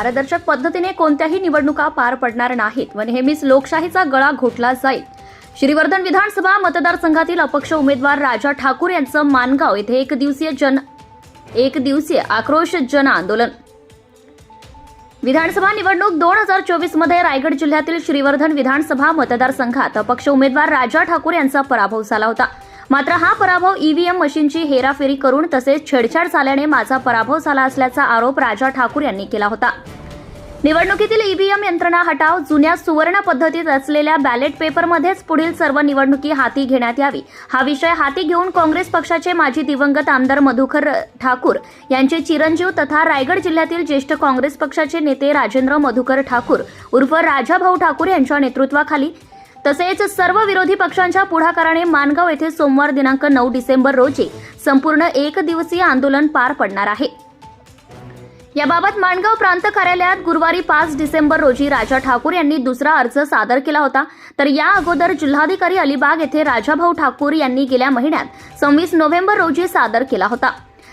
पारदर्शक पद्धतीने कोणत्याही निवडणुका पार पडणार नाहीत व नेहमीच लोकशाहीचा गळा घोटला जाईल. श्रीवर्धन विधानसभा मतदारसंघातील अपक्ष उमेदवार राजा ठाकूर यांचं मानगाव येथे एक दिवसीय जन एक दिवसीय आक्रोश जन आंदोलन. विधानसभा निवडणूक दोन हजार चोवीसमध्ये रायगड जिल्ह्यातील श्रीवर्धन विधानसभा मतदारसंघात अपक्ष उमेदवार राजा ठाकूर यांचा पराभव झाला होता. मात्र हा पराभव ईव्हीएम मशीनची हेराफेरी करून तसेच छेडछाड झाल्याने माझा पराभव झाला असल्याचा आरोप राजा ठाकूर यांनी केला होता. निवडणुकीतील ईव्हीएम यंत्रणा हटाव जुन्या सुवर्ण पद्धतीत असलेल्या बॅलेट पेपरमध्येच पुढील सर्व निवडणुकी हाती घेण्यात यावी. हा विषय हाती घेऊन काँग्रेस पक्षाचे माजी दिवंगत आमदार मधुकर ठाकूर यांचे चिरंजीव तथा रायगड जिल्ह्यातील ज्येष्ठ काँग्रेस पक्षाचे नेते राजेंद्र मधुकर ठाकूर उर्फ राजाभाऊ ठाकूर यांच्या नेतृत्वाखाली तसेच सर्व विरोधी पक्षांच्या पुढाकाराने मानगाव येथे सोमवार दिनांक नऊ डिसेंबर रोजी संपूर्ण एक दिवसीय आंदोलन पार पडणार आहे. याबाबत माणगाव प्रांत कार्यालयात गुरुवारी पाच डिसेंबर रोजी राजा ठाकूर यांनी दुसरा अर्ज सादर केला होता. तर या अगोदर जिल्हाधिकारी अलिबाग येथे राजाभाऊ ठाकूर यांनी गेल्या महिन्यात सव्वीस नोव्हेंबर रोजी सादर केला होता.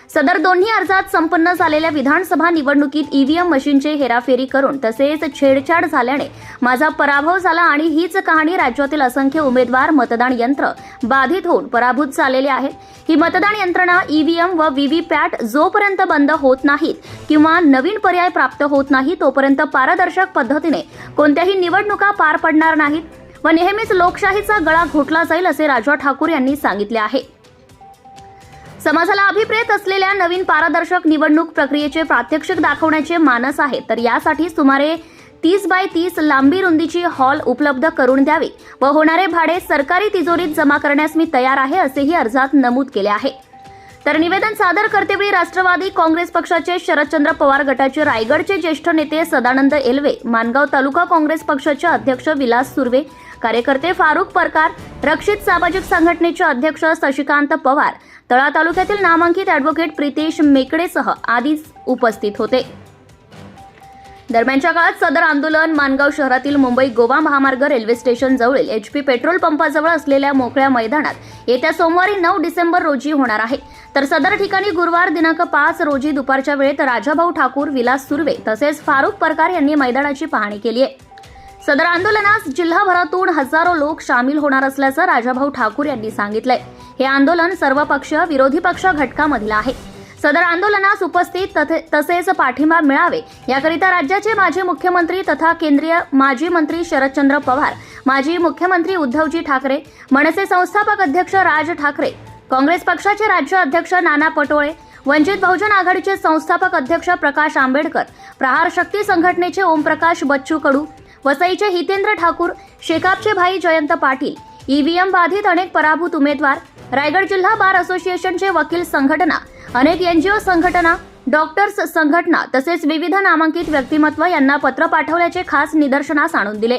सदर दोन्ही अर्जात संपन्न झालेल्या विधानसभा निवडणुकीत ईव्हीएम मशीनचे हेराफेरी करून तसेच छेडछाड झाल्याने माझा पराभव झाला आणि हीच कहाणी राज्यातील असंख्य उमेदवार मतदान यंत्र बाधित होऊन पराभूत झालेले आहेत. ही मतदान यंत्रणा ईव्हीएम व व्हीव्हीपॅट जोपर्यंत बंद होत नाहीत किंवा नवीन पर्याय प्राप्त होत नाही तोपर्यंत पारदर्शक पद्धतीने कोणत्याही निवडणुका पार पडणार नाहीत व नेहमीच लोकशाहीचा गळा घोटला जाईल असे राजा ठाकूर यांनी सांगितले आहे. समाजाला अभिप्रेत असलेल्या नवीन पारदर्शक निवडणूक प्रक्रियेचे प्रात्यक्षिक दाखवण्याचे मानस आहे. तर यासाठी सुमारे तीस बाय तीस लांबी रुंदीची हॉल उपलब्ध करून द्यावी व होणारे भाडे सरकारी तिजोरीत जमा करण्यास मी तयार आहे असेही अर्जात नमूद केले आहे. तर निवेदन सादर करतेवेळी राष्ट्रवादी काँग्रेस पक्षाचे शरदचंद्र पवार गटाचे रायगडचे ज्येष्ठ नेते सदानंद एलवे मानगाव तालुका काँग्रेस पक्षाचे अध्यक्ष विलास सुर्वे कार्यकर्ते फारुख परकार रक्षित सामाजिक संघटनेचे अध्यक्ष शशिकांत पवार तळा तालुक्यातील नामांकित अॅडव्होकेट प्रितेश मेकडेसह आदीच उपस्थित होते. दरम्यानच्या काळात सदर आंदोलन मानगाव शहरातील मुंबई गोवा महामार्ग रेल्वे स्टेशन जवळील एचपी पेट्रोल पंपाजवळ असलेल्या मोकळ्या मैदानात येत्या सोमवारी नऊ डिसेंबर रोजी होणार आहे. तर सदर ठिकाणी गुरुवार दिनांक पाच रोजी दुपारच्या वेळेत राजाभाऊ ठाकूर विलास सुर्वे तसेच फारुख परकार यांनी मैदानाची पाहणी केली आहे. सदर आंदोलनास जिल्हाभरातून हजारो लोक सामील होणार असल्याचं राजाभाऊ ठाकूर यांनी सांगितलंय. हे आंदोलन सर्व पक्ष विरोधी पक्ष घटकामधील आहे. सदर आंदोलनास उपस्थित तथे- तसेच पाठिंबा मिळावे याकरिता राज्याचे माजी मुख्यमंत्री तथा केंद्रीय माजी मंत्री शरदचंद्र पवार माजी मुख्यमंत्री उद्धवजी ठाकरे मनसे संस्थापक अध्यक्ष राज ठाकरे काँग्रेस पक्षाचे राज्य अध्यक्ष नाना पटोळे वंचित बहुजन आघाडीचे संस्थापक अध्यक्ष प्रकाश आंबेडकर प्रहार शक्ती संघटनेचे ओमप्रकाश बच्चू कडू वसईचे हितेंद्र ठाकूर शेकापचे भाई जयंत पाटील ईव्हीएम बाधित अनेक पराभूत उमेदवार रायगड जिल्हा बार असोसिएशनचे वकील संघटना अनेक एनजीओ संघटना डॉक्टर्स संघटना तसेच विविध नामांकित व्यक्तिमत्व यांना पत्र पाठवल्याचे खास निदर्शनास आणून दिले.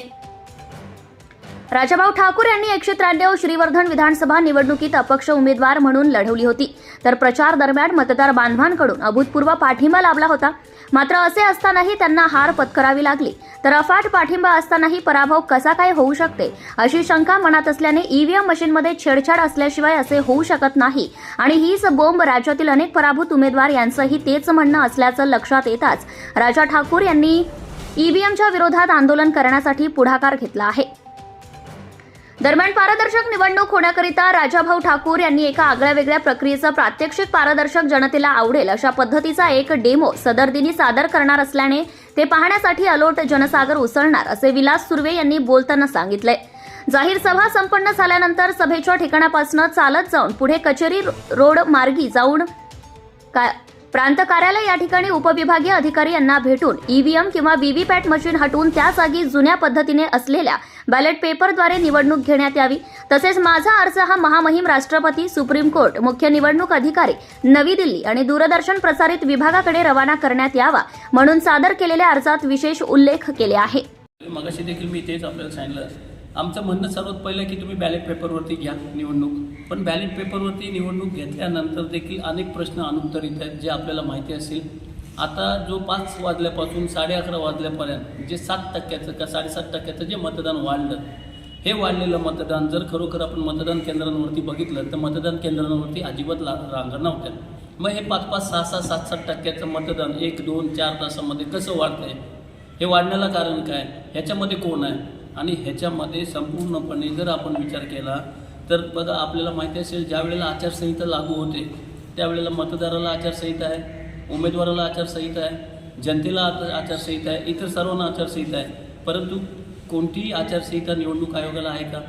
राजाभाऊ ठाकूर यांनी एकशे त्र्याण्णव श्रीवर्धन विधानसभा निवडणुकीत अपक्ष उमेदवार म्हणून लढवली होती. तर प्रचार दरम्यान मतदार बांधवांकडून अभूतपूर्व पाठिंबा लाभला होता. मात्र असे असतानाही त्यांना हार पत्करावी लागली. तर अफाट पाठिंबा असतानाही पराभव कसा काय होऊ शकते अशी शंका मनात असल्याने ईव्हीएम मशीनमध्ये छेडछाड असल्याशिवाय असे होऊ शकत नाही. आणि हीच बोंब राज्यातील अनेक पराभूत उमेदवार यांचंही तेच म्हणणं असल्याचं लक्षात येताच राजा ठाकूर यांनी ईव्हीएमच्या विरोधात आंदोलन करण्यासाठी पुढाकार घेतला आहे. दरम्यान पारदर्शक निवडणूक होण्याकरिता राजाभाऊ ठाकूर यांनी एका आगळ्या वेगळ्या प्रक्रियेचं प्रात्यक्षिक पारदर्शक जनतेला आवडेल अशा पद्धतीचा एक डेमो सदरदिनी सादर करणार असल्याने ते पाहण्यासाठी अलोट जनसागर उसळणार असे विलास सुर्वे यांनी बोलताना सांगितले. जाहीर सभा संपन्न झाल्यानंतर सभेच्या ठिकाणापासून चालत जाऊन पुढे कचेरी रोड मार्गी जाऊन का प्रांत कार्यालय या ठिकाणी उपविभागीय अधिकारी यांना भेटून ईव्हीएम किंवा व्हीव्हीपॅट मशीन हटवून त्या जागी जुन्या पद्धतीने असलेल्या बॅलेट पेपरद्वारे निवडणूक घेण्यात यावी. तसेच माझा अर्ज हा महामहिम राष्ट्रपती सुप्रीम कोर्ट मुख्य निवडणूक अधिकारी नवी दिल्ली आणि दूरदर्शन प्रसारित विभागाकडे रवाना करण्यात यावा म्हणून सादर केलेल्या अर्जात विशेष उल्लेख केले आहे. मगाशी देखील मी तेच आपल्याला सांगितलं. आमचं म्हणणं सर्वात पहिलं की तुम्ही बॅलेट पेपरवरती घ्या निवडणूक. पण बॅलेट पेपरवरती निवडणूक घेतल्यानंतर देखील अनेक प्रश्न अनुत्तरित आहेत जे आपल्याला माहिती असेल. आता जो पाच वाजल्यापासून साडे अकरा वाजल्यापर्यंत जे सात टक्क्याचं का साडेसात टक्क्याचं जे मतदान वाढलं हे वाढलेलं मतदान जर खरोखर आपण मतदान केंद्रांवरती बघितलं तर मतदान केंद्रांवरती अजिबात ला रांगा नव्हत्या. मग हे पाच पाच सहा सहा सात सात टक्क्याचं मतदान एक दोन चार तासामध्ये कसं वाढतंय? हे वाढण्याला कारण काय? ह्याच्यामध्ये कोण आहे? आणि ह्याच्यामध्ये संपूर्णपणे जर आपण विचार केला तर बघा आपल्याला माहिती असेल ज्या वेळेला आचारसंहिता लागू होते त्यावेळेला मतदाराला आचारसंहिता आहे उमेदवाराला आचारसंहिता आहे जनतेला आचारसंहिता आहे इतर सर्वांना आचारसंहिता आहे. परंतु कोणतीही आचारसंहिता निवडणूक आयोगाला आहे का?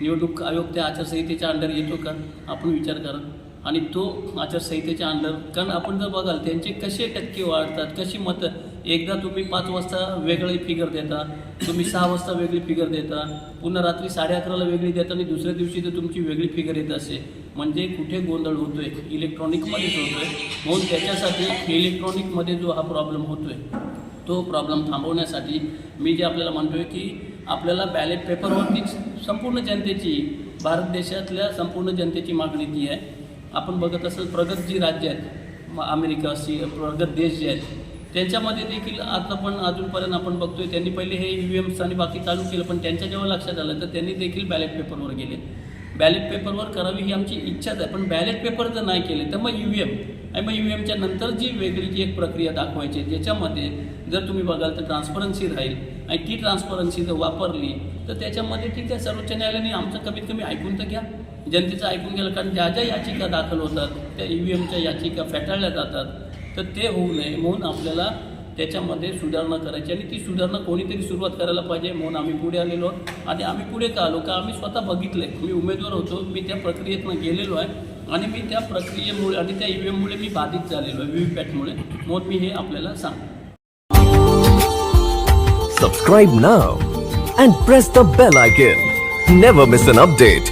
निवडणूक आयोग त्या आचारसंहितेच्या अंडर येतो का? आपण विचार करा. आणि तो आचारसंहितेच्या अंडर कारण आपण जर बघाल त्यांचे कसे टक्के वाढतात कशी मतं एकदा तुम्ही पाच वाजता वेगळी फिगर देता तुम्ही सहा वाजता वेगळी फिगर देता पुन्हा रात्री साडे अकराला वेगळी देता आणि दुसऱ्या दिवशी तर तुमची वेगळी फिगर येत असे. म्हणजे कुठे गोंधळ होतोय? इलेक्ट्रॉनिकमध्येच होतोय. म्हणून त्याच्यासाठी इलेक्ट्रॉनिकमध्ये जो हा प्रॉब्लेम होतोय तो प्रॉब्लेम थांबवण्यासाठी मी जे आपल्याला म्हणतोय की आपल्याला बॅलेट पेपरवरतीच संपूर्ण जनतेची भारत देशातल्या संपूर्ण जनतेची मागणी ती आहे. आपण बघत असेल प्रगत जी राज्य आहेत अमेरिका सी प्रगत देश जे आहेत त्यांच्यामध्ये देखील आता पण अजूनपर्यंत आपण बघतोय. त्यांनी पहिले हे ई व्ही एम्स आणि बाकी चालू केलं पण त्यांच्या जेव्हा लक्षात आलं तर त्यांनी देखील बॅलेट पेपरवर गेले. बॅलेट पेपरवर करावी ही आमची इच्छाच आहे पण बॅलेट पेपर जर नाही केले तर मग यू व्ही एम आणि मग यू व्ही एमच्या नंतर जी वेगळी जी एक प्रक्रिया दाखवायची ज्याच्यामध्ये जर तुम्ही बघाल तर ट्रान्सपरन्सी राहील आणि ती ट्रान्सपरन्सी जर वापरली तर त्याच्यामध्ये ठीक आहे. सर्वोच्च न्यायालयाने आमचं कमीत कमी ऐकून तर घ्या. जनतेचं ऐकून गेलं कारण ज्या ज्या याचिका दाखल होतात त्या ई व्ही एमच्या याचिका फेटाळल्या जातात. तर ते होऊ नये म्हणून आपल्याला त्याच्यामध्ये सुधारणा करायची. आणि ती सुधारणा कोणीतरी सुरुवात करायला पाहिजे म्हणून आम्ही पुढे आलेलो आहोत. आणि आम्ही पुढे का आलो? का आम्ही स्वतः बघितलं आहे मी उमेदवार होतो. मी त्या प्रक्रियेतनं गेलेलो आहे. आणि मी त्या प्रक्रियेमुळे आणि त्या ई व्ही एममुळे मी बाधित झालेलो आहे. व्ही व्ही पॅटमुळे. म्हणून मी हे आपल्याला सांग subscribe now and press the bell icon never miss an update